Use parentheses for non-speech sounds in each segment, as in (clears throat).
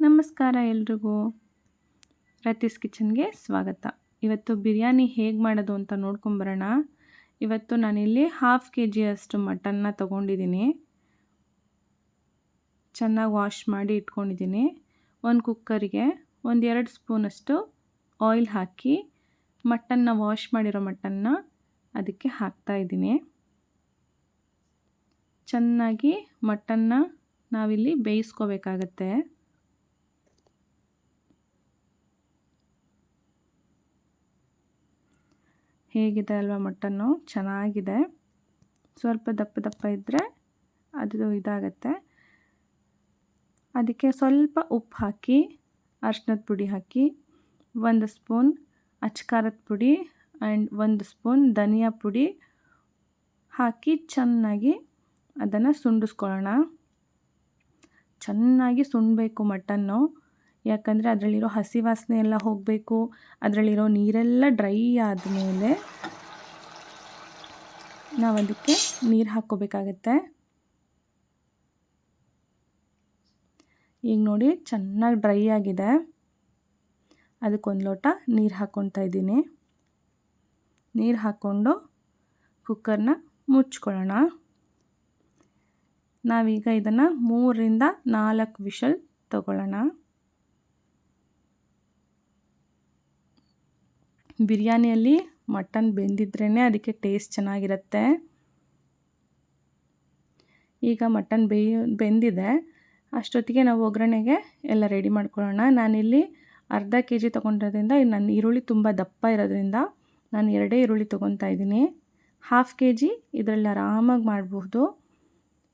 ನಮಸ್ಕಾರ ಎಲ್ರಿಗೂ. ರತೀಸ್ ಕಿಚನ್ಗೆ ಸ್ವಾಗತ. ಇವತ್ತು ಬಿರಿಯಾನಿ ಹೇಗೆ ಮಾಡೋದು ಅಂತ ನೋಡ್ಕೊಂಬರೋಣ. ಇವತ್ತು ನಾನಿಲ್ಲಿ ಹಾಫ್ ಕೆ ಜಿಯಷ್ಟು ಮಟನ್ನ ತೊಗೊಂಡಿದ್ದೀನಿ. ಚೆನ್ನಾಗಿ ವಾಶ್ ಮಾಡಿ ಇಟ್ಕೊಂಡಿದ್ದೀನಿ. ಒಂದು ಕುಕ್ಕರಿಗೆ ಒಂದು ಎರಡು ಸ್ಪೂನಷ್ಟು ಆಯಿಲ್ ಹಾಕಿ ಮಟನ್ನ ವಾಶ್ ಮಾಡಿರೋ ಮಟನ್ನ ಅದಕ್ಕೆ ಹಾಕ್ತಾಯಿದ್ದೀನಿ ಚೆನ್ನಾಗಿ ಮಟನ್ನ ನಾವಿಲ್ಲಿ ಬೇಯಿಸ್ಕೋಬೇಕಾಗತ್ತೆ. ಹೇಗಿದೆ ಅಲ್ವಾ ಮಟನ್ನು ಚೆನ್ನಾಗಿದೆ. ಸ್ವಲ್ಪ ದಪ್ಪ ದಪ್ಪ ಇದ್ದರೆ ಅದು ಇದಾಗತ್ತೆ. ಅದಕ್ಕೆ ಸ್ವಲ್ಪ ಉಪ್ಪು ಹಾಕಿ ಅರ್ಶಿನದ ಪುಡಿ ಹಾಕಿ, ಒಂದು ಸ್ಪೂನ್ ಅಚ್ಕಾರದ ಪುಡಿ ಆ್ಯಂಡ್ ಒಂದು ಸ್ಪೂನ್ ಧನಿಯಾ ಪುಡಿ ಹಾಕಿ ಚೆನ್ನಾಗಿ ಅದನ್ನು ಸುಂಡಿಸ್ಕೊಳ್ಳೋಣ. ಚೆನ್ನಾಗಿ ಸುಣ್ಣಬೇಕು ಮಟನ್ನು ಯಾಕಂದರೆ ಅದರಲ್ಲಿರೋ ಹಸಿ ವಾಸನೆ ಎಲ್ಲ ಹೋಗಬೇಕು, ಅದರಲ್ಲಿರೋ ನೀರೆಲ್ಲ ಡ್ರೈ ಆದಮೇಲೆ ನಾವು ಅದಕ್ಕೆ ನೀರು ಹಾಕ್ಕೋಬೇಕಾಗತ್ತೆ. ಈಗ ನೋಡಿ ಚೆನ್ನಾಗಿ ಡ್ರೈ ಆಗಿದೆ. ಅದಕ್ಕೊಂದು ಲೋಟ ನೀರು ಹಾಕ್ಕೊತಾ ಇದ್ದೀನಿ. ನೀರು ಹಾಕ್ಕೊಂಡು ಕುಕ್ಕರ್ನ ಮುಚ್ಕೊಳ್ಳೋಣ. ನಾವೀಗ ಇದನ್ನು ಮೂರರಿಂದ ನಾಲ್ಕು ವಿಷಲ್ ತಗೊಳ್ಳೋಣ. ಬಿರಿಯಾನಿಯಲ್ಲಿ ಮಟನ್ ಬೆಂದಿದ್ರೇ ಅದಕ್ಕೆ ಟೇಸ್ಟ್ ಚೆನ್ನಾಗಿರುತ್ತೆ. ಈಗ ಮಟನ್ ಬೇಯ, ಬೆಂದಿದೆ. ಅಷ್ಟೊತ್ತಿಗೆ ನಾವು ಒಗ್ಗರಣೆಗೆ ಎಲ್ಲ ರೆಡಿ ಮಾಡ್ಕೊಳ್ಳೋಣ. ನಾನಿಲ್ಲಿ ಅರ್ಧ ಕೆ ಜಿ ತೊಗೊಂಡಿರೋದ್ರಿಂದ ನನ್ನ ಈರುಳ್ಳಿ ತುಂಬ ದಪ್ಪ ಇರೋದ್ರಿಂದ ನಾನು ಎರಡೇ ಈರುಳ್ಳಿ ತೊಗೊತಾ ಇದ್ದೀನಿ. ಹಾಫ್ ಕೆ ಜಿ ಇದರಲ್ಲಿ ಆರಾಮಾಗಿ ಮಾಡಬಹುದು.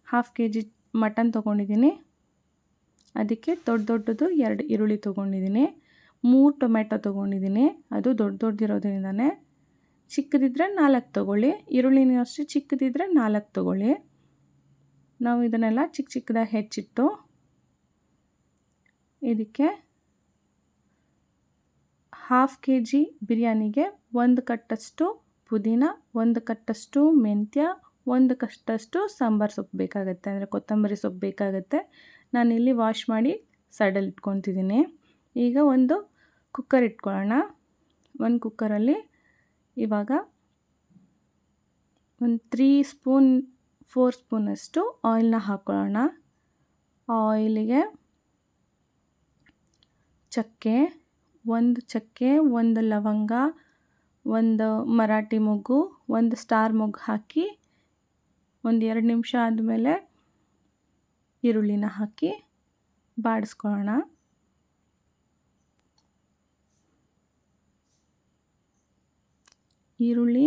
ಹಾಫ್ ಕೆ ಜಿ ಮಟನ್ ತೊಗೊಂಡಿದ್ದೀನಿ. ಅದಕ್ಕೆ ದೊಡ್ಡ ದೊಡ್ಡದು ಎರಡು ಈರುಳ್ಳಿ ತೊಗೊಂಡಿದ್ದೀನಿ. ಮೂರು ಟೊಮೆಟೊ ತೊಗೊಂಡಿದ್ದೀನಿ. ಅದು ದೊಡ್ಡ ದೊಡ್ಡದಿರೋದ್ರಿಂದನೇ ಚಿಕ್ಕದಿದ್ದರೆ ನಾಲ್ಕು ತೊಗೊಳ್ಳಿ. ಈರುಳ್ಳಿನೂ ಅಷ್ಟೇ ಚಿಕ್ಕದಿದ್ದರೆ ನಾಲ್ಕು ತೊಗೊಳ್ಳಿ. ನಾವು ಇದನ್ನೆಲ್ಲ ಚಿಕ್ಕ ಚಿಕ್ಕದಾಗಿ ಹೆಚ್ಚಿಟ್ಟು ಇದಕ್ಕೆ ಹಾಫ್ ಕೆ ಜಿ ಬಿರಿಯಾನಿಗೆ ಒಂದು ಕಟ್ಟಷ್ಟು ಪುದೀನ, ಒಂದು ಕಟ್ಟಷ್ಟು ಮೆಂತ್ಯ, ಒಂದು ಕಟ್ಟಷ್ಟು ಸಾಂಬಾರು ಸೊಪ್ಪು ಬೇಕಾಗುತ್ತೆ. ಅಂದರೆ ಕೊತ್ತಂಬರಿ ಸೊಪ್ಪು ಬೇಕಾಗುತ್ತೆ. ನಾನಿಲ್ಲಿ ವಾಶ್ ಮಾಡಿ ಸೈಡಲ್ಲಿ ಇಟ್ಕೊತಿದ್ದೀನಿ. ಈಗ ಒಂದು ಕುಕ್ಕರ್ ಇಟ್ಕೊಳ್ಳೋಣ. ಒಂದು ಕುಕ್ಕರಲ್ಲಿ ಇವಾಗ ಒಂದು ತ್ರೀ ಸ್ಪೂನ್ ಫೋರ್ ಸ್ಪೂನಷ್ಟು ಆಯಿಲ್ನ ಹಾಕ್ಕೊಳ್ಳೋಣ ಆಯಿಲಿಗೆ ಚಕ್ಕೆ, ಒಂದು ಚಕ್ಕೆ, ಒಂದು ಲವಂಗ, ಒಂದು ಮರಾಠಿ ಮೊಗ್ಗು, ಒಂದು ಸ್ಟಾರ್ ಮೊಗ್ಗು ಹಾಕಿ ಒಂದು ಎರಡು ನಿಮಿಷ ಆದಮೇಲೆ ಈರುಳ್ಳಿನ ಹಾಕಿ ಬಾಡಿಸ್ಕೊಳ್ಳೋಣ. ಈರುಳ್ಳಿ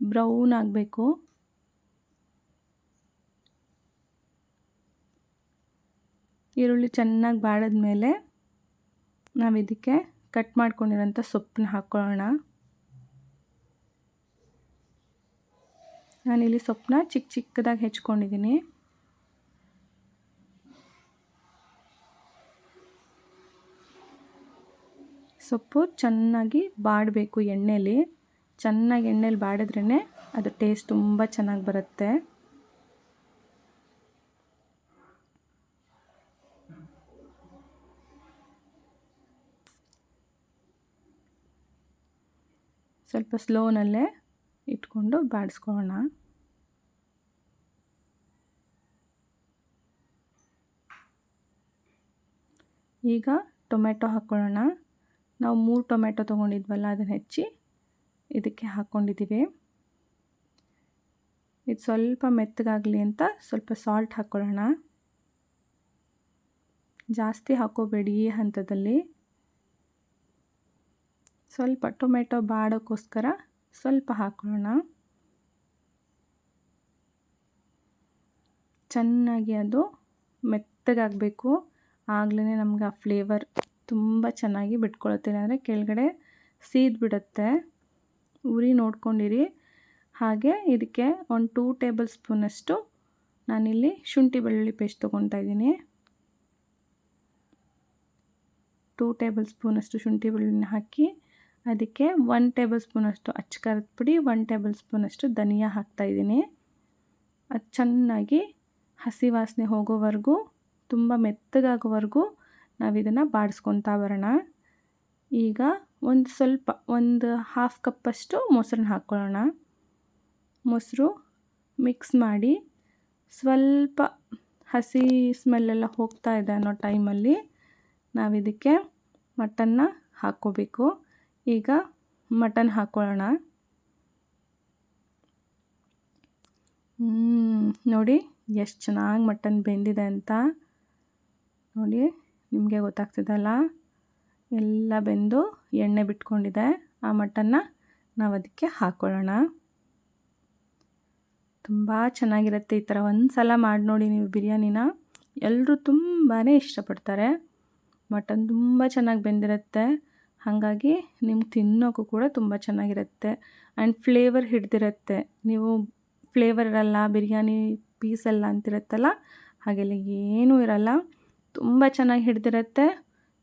ಬ್ರೌನ್ ಆಗಬೇಕು. ಈರುಳ್ಳಿ ಚೆನ್ನಾಗಿ ಬಾಡಿದ್ಮೇಲೆ ನಾವು ಇದಕ್ಕೆ ಕಟ್ ಮಾಡ್ಕೊಂಡಿರೋಂಥ ಸೊಪ್ಪನ್ನ ಹಾಕ್ಕೊಳ್ಳೋಣ ನಾನಿಲ್ಲಿ ಸೊಪ್ಪನ್ನ ಚಿಕ್ಕ ಚಿಕ್ಕದಾಗಿ ಹೆಚ್ಕೊಂಡಿದ್ದೀನಿ ಸೊಪ್ಪು ಚೆನ್ನಾಗಿ ಬಾಡಬೇಕು ಎಣ್ಣೆಲಿ. ಚೆನ್ನಾಗಿ ಎಣ್ಣೆಲಿ ಬಾಡಿದ್ರೇ ಅದು ಟೇಸ್ಟ್ ತುಂಬ ಚೆನ್ನಾಗಿ ಬರುತ್ತೆ. ಸ್ವಲ್ಪ ಸ್ಲೋನಲ್ಲೇ ಇಟ್ಕೊಂಡು ಬಾಡಿಸ್ಕೊಳ್ಳೋಣ. ಈಗ ಟೊಮೆಟೊ ಹಾಕ್ಕೊಳ್ಳೋಣ. ನಾವು ಮೂರು ಟೊಮೆಟೊ ತೊಗೊಂಡಿದ್ವಲ್ಲ, ಅದನ್ನು ಹೆಚ್ಚಿ ಇದಕ್ಕೆ ಹಾಕ್ಕೊಂಡಿದ್ದೀವಿ ಇದು ಸ್ವಲ್ಪ ಮೆತ್ತಗಾಗಲಿ ಅಂತ ಸ್ವಲ್ಪ ಸಾಲ್ಟ್ ಹಾಕ್ಕೊಳ್ಳೋಣ ಜಾಸ್ತಿ ಹಾಕೋಬೇಡಿ ಈ ಹಂತದಲ್ಲಿ. ಸ್ವಲ್ಪ ಟೊಮೆಟೊ ಬಾಡೋಕ್ಕೋಸ್ಕರ ಸ್ವಲ್ಪ ಹಾಕ್ಕೊಳ್ಳೋಣ ಚೆನ್ನಾಗಿ ಅದು ಮೆತ್ತಗಾಗಬೇಕು. ಆಗಲೇ ನಮ್ಗೆ ಆ ಫ್ಲೇವರ್ ತುಂಬ ಚೆನ್ನಾಗಿ ಬಿಟ್ಕೊಳುತ್ತೆ. ಅಂದರೆ ಕೆಳಗಡೆ ಸೀದ್ ಬಿಡುತ್ತೆ ಉರಿ ನೋಡ್ಕೊಂಡಿರಿ. ಹಾಗೆ ಇದಕ್ಕೆ ಒಂದು ಟೂ ಟೇಬಲ್ ಸ್ಪೂನಷ್ಟು ನಾನಿಲ್ಲಿ ಶುಂಠಿ ಬೆಳ್ಳುಳ್ಳಿ ಪೇಸ್ಟ್ ತೊಗೊತಾ ಇದ್ದೀನಿ. ಟೂ ಟೇಬಲ್ ಸ್ಪೂನಷ್ಟು ಶುಂಠಿ ಬೆಳ್ಳುಳ್ಳಿನ ಹಾಕಿ ಅದಕ್ಕೆ ಒನ್ ಟೇಬಲ್ ಸ್ಪೂನಷ್ಟು ಅಚ್ಚಕಾರದ ಪುಡಿ ಒನ್ ಟೇಬಲ್ ಸ್ಪೂನಷ್ಟು ಧನಿಯಾ ಹಾಕ್ತಾಯಿದ್ದೀನಿ ಅದು ಚೆನ್ನಾಗಿ ಹಸಿ ವಾಸನೆ ಹೋಗೋವರೆಗೂ, ತುಂಬ ಮೆತ್ತಗಾಗೋವರೆಗೂ ನಾವಿದನ್ನು ಬಾಡಿಸ್ಕೊತಾ ಬರೋಣ. ಈಗ ಒಂದು ಸ್ವಲ್ಪ, ಒಂದು ಹಾಫ್ ಕಪ್ಪಷ್ಟು ಮೊಸರನ್ನ ಹಾಕ್ಕೊಳ್ಳೋಣ. ಮೊಸರು ಮಿಕ್ಸ್ ಮಾಡಿ ಸ್ವಲ್ಪ ಹಸಿ ಸ್ಮೆಲ್ಲೆಲ್ಲ ಹೋಗ್ತಾ ಇದೆ ಅನ್ನೋ ಟೈಮಲ್ಲಿ ನಾವಿದಕ್ಕೆ ಮಟನ್ನ ಹಾಕ್ಕೋಬೇಕು. ಈಗ ಮಟನ್ ಹಾಕ್ಕೊಳ್ಳೋಣ. ನೋಡಿ ಎಷ್ಟು ಚೆನ್ನಾಗಿ ಮಟನ್ ಬೆಂದಿದೆ ಅಂತ. ನೋಡಿ, ನಿಮಗೆ ಗೊತ್ತಾಗ್ತಿದಲ್ಲ ಎಲ್ಲ ಬೆಂದು ಎಣ್ಣೆ ಬಿಟ್ಕೊಂಡಿದೆ. ಆ ಮಟನ್ನ ನಾವು ಅದಕ್ಕೆ ಹಾಕ್ಕೊಳ್ಳೋಣ ತುಂಬ ಚೆನ್ನಾಗಿರುತ್ತೆ ಈ ಥರ ಒಂದು ಸಲ ಮಾಡಿ ನೋಡಿ ನೀವು ಬಿರಿಯಾನಿನ. ಎಲ್ಲರೂ ತುಂಬಾ ಇಷ್ಟಪಡ್ತಾರೆ. ಮಟನ್ ತುಂಬ ಚೆನ್ನಾಗಿ ಬೆಂದಿರುತ್ತೆ. ಹಾಗಾಗಿ ನಿಮ್ಗೆ ತಿನ್ನೋಕ್ಕೂ ಕೂಡ ತುಂಬ ಚೆನ್ನಾಗಿರುತ್ತೆ. ಆ್ಯಂಡ್ ಫ್ಲೇವರ್ ಹಿಡ್ದಿರುತ್ತೆ. ನೀವು ಫ್ಲೇವರ್ ಇರಲ್ಲ, ಬಿರಿಯಾನಿ ಪೀಸಲ್ಲ ಅಂತಿರುತ್ತಲ್ಲ, ಹಾಗೆಲ್ಲ ಏನೂ ಇರಲ್ಲ. ತುಂಬ ಚೆನ್ನಾಗಿ ಹಿಡ್ದಿರುತ್ತೆ.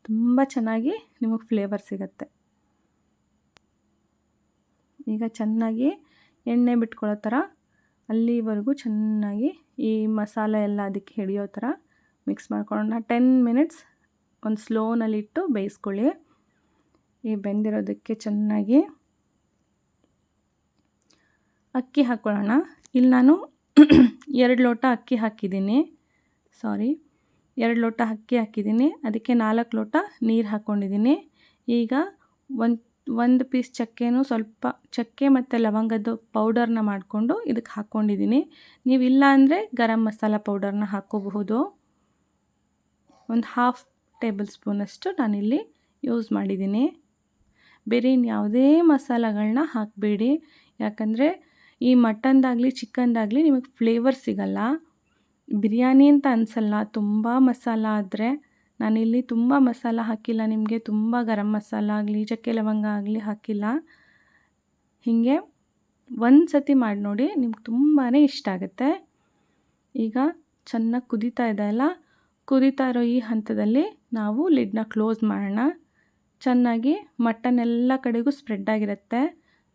ತುಂಬ ಚೆನ್ನಾಗಿ ನಿಮಗೆ ಫ್ಲೇವರ್ ಸಿಗುತ್ತೆ. ಈಗ ಚೆನ್ನಾಗಿ ಎಣ್ಣೆ ಬಿಟ್ಕೊಳ್ಳೋ ಥರ, ಅಲ್ಲಿವರೆಗೂ ಚೆನ್ನಾಗಿ ಈ ಮಸಾಲೆ ಎಲ್ಲ ಅದಕ್ಕೆ ಹಿಡಿಯೋ ಥರ ಮಿಕ್ಸ್ ಮಾಡ್ಕೊಳ್ಳೋಣ. ಟೆನ್ ಮಿನಿಟ್ಸ್ ಒಂದು ಸ್ಲೋನಲ್ಲಿಟ್ಟು ಬೇಯಿಸ್ಕೊಳ್ಳಿ. ಈ ಬೆಂದಿರೋದಕ್ಕೆ ಚೆನ್ನಾಗಿ ಅಕ್ಕಿ ಹಾಕ್ಕೊಳ್ಳೋಣ. ಇಲ್ಲಿ ನಾನು (clears throat) ಎರಡು ಲೋಟ ಅಕ್ಕಿ ಹಾಕಿದ್ದೀನಿ. ಸಾರಿ ಎರಡು ಲೋಟ ಅಕ್ಕಿ ಹಾಕಿದ್ದೀನಿ. ಅದಕ್ಕೆ ನಾಲ್ಕು ಲೋಟ ನೀರು ಹಾಕ್ಕೊಂಡಿದ್ದೀನಿ ಈಗ ಒಂದು ಒಂದು ಪೀಸ್ ಚಕ್ಕೆನೂ ಸ್ವಲ್ಪ ಚಕ್ಕೆ ಮತ್ತು ಲವಂಗದ ಪೌಡರ್ನ ಮಾಡಿಕೊಂಡು ಇದಕ್ಕೆ ಹಾಕ್ಕೊಂಡಿದ್ದೀನಿ ನೀವು ಇಲ್ಲ ಅಂದರೆ ಗರಂ ಮಸಾಲ ಪೌಡರ್ನ ಹಾಕ್ಕೋಬಹುದು ಒಂದು ಹಾಫ್ ಟೇಬಲ್ ಸ್ಪೂನಷ್ಟು ನಾನಿಲ್ಲಿ ಯೂಸ್ ಮಾಡಿದ್ದೀನಿ. ಬೇರೆ ಯಾವುದೇ ಮಸಾಲಗಳನ್ನ ಹಾಕಬೇಡಿ. ಯಾಕಂದರೆ ಈ ಮಟನ್ದಾಗಲಿ ಚಿಕನ್ದಾಗಲಿ ನಿಮಗೆ ಫ್ಲೇವರ್ ಸಿಗಲ್ಲ. ಬಿರಿಯಾನಿ ಅಂತ ಅನಿಸಲ್ಲ, ತುಂಬ ಮಸಾಲ ಆದರೆ ನಾನಿಲ್ಲಿ ತುಂಬ ಮಸಾಲ ಹಾಕಿಲ್ಲ, ನಿಮಗೆ ತುಂಬ ಗರಂ ಮಸಾಲ ಆಗಲಿ, ಚಕ್ಕೆ ಲವಂಗ ಆಗಲಿ ಹಾಕಿಲ್ಲ. ಹೀಗೆ ಒಂದು ಸತಿ ಮಾಡಿ ನೋಡಿ ನಿಮ್ಗೆ ತುಂಬಾ ಇಷ್ಟ ಆಗುತ್ತೆ. ಈಗ ಚೆನ್ನಾಗಿ ಕುದೀತಾ ಇದೆ ಅಲ್ಲ? ಕುದೀತಾ ಇರೋ ಈ ಹಂತದಲ್ಲಿ ನಾವು ಲಿಡ್ನ ಕ್ಲೋಸ್ ಮಾಡೋಣ. ಚೆನ್ನಾಗಿ ಮಟನ್ ಎಲ್ಲ ಕಡೆಗೂ ಸ್ಪ್ರೆಡ್ ಆಗಿರುತ್ತೆ.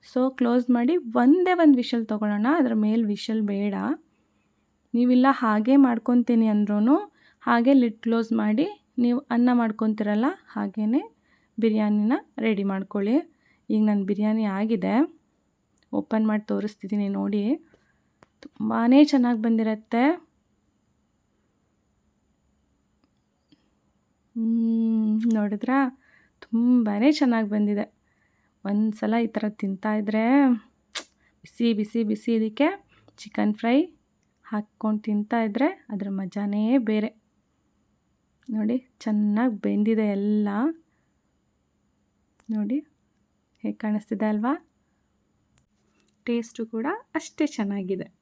ಸೊ, ಕ್ಲೋಸ್ ಮಾಡಿ ಒಂದೇ ಒಂದು ವಿಷಲ್ ತೊಗೊಳ್ಳೋಣ, ಅದರ ಮೇಲೆ ವಿಷಲ್ ಬೇಡ. ನೀವಿಲ್ಲ ಹಾಗೆ ಮಾಡ್ಕೊತೀನಿ ಅಂದ್ರೂ ಹಾಗೆ ಲಿಡ್ ಕ್ಲೋಸ್ ಮಾಡಿ ನೀವು ಅನ್ನ ಮಾಡ್ಕೊತಿರಲ್ಲ ಹಾಗೇ ಬಿರಿಯಾನಿನ ರೆಡಿ ಮಾಡ್ಕೊಳ್ಳಿ. ಈಗ ನನ್ನ ಬಿರಿಯಾನಿ ಆಗಿದೆ. ಓಪನ್ ಮಾಡಿ ತೋರಿಸ್ತಿದ್ದೀನಿ ನೋಡಿ. ತುಂಬಾ ಚೆನ್ನಾಗಿ ಬಂದಿರತ್ತೆ. ನೋಡಿದ್ರಾ? ತುಂಬಾ ಚೆನ್ನಾಗಿ ಬಂದಿದೆ. ಒಂದು ಸಲ ಈ ಥರ ತಿಂತಾಯಿದ್ರೆ ಬಿಸಿ ಬಿಸಿ ಬಿಸಿ ಇದಕ್ಕೆ ಚಿಕನ್ ಫ್ರೈ ಹಾಕ್ಕೊಂಡು ತಿಂತಾಯಿದ್ರೆ ಅದರ ಮಜಾನೇ ಬೇರೆ. ನೋಡಿ, ಚೆನ್ನಾಗಿ ಬೆಂದಿದೆ ಎಲ್ಲ. ನೋಡಿ, ಹೇಗೆ ಕಾಣಿಸ್ತಿದೆ ಅಲ್ವಾ? ಟೇಸ್ಟು ಕೂಡ ಅಷ್ಟೇ ಚೆನ್ನಾಗಿದೆ.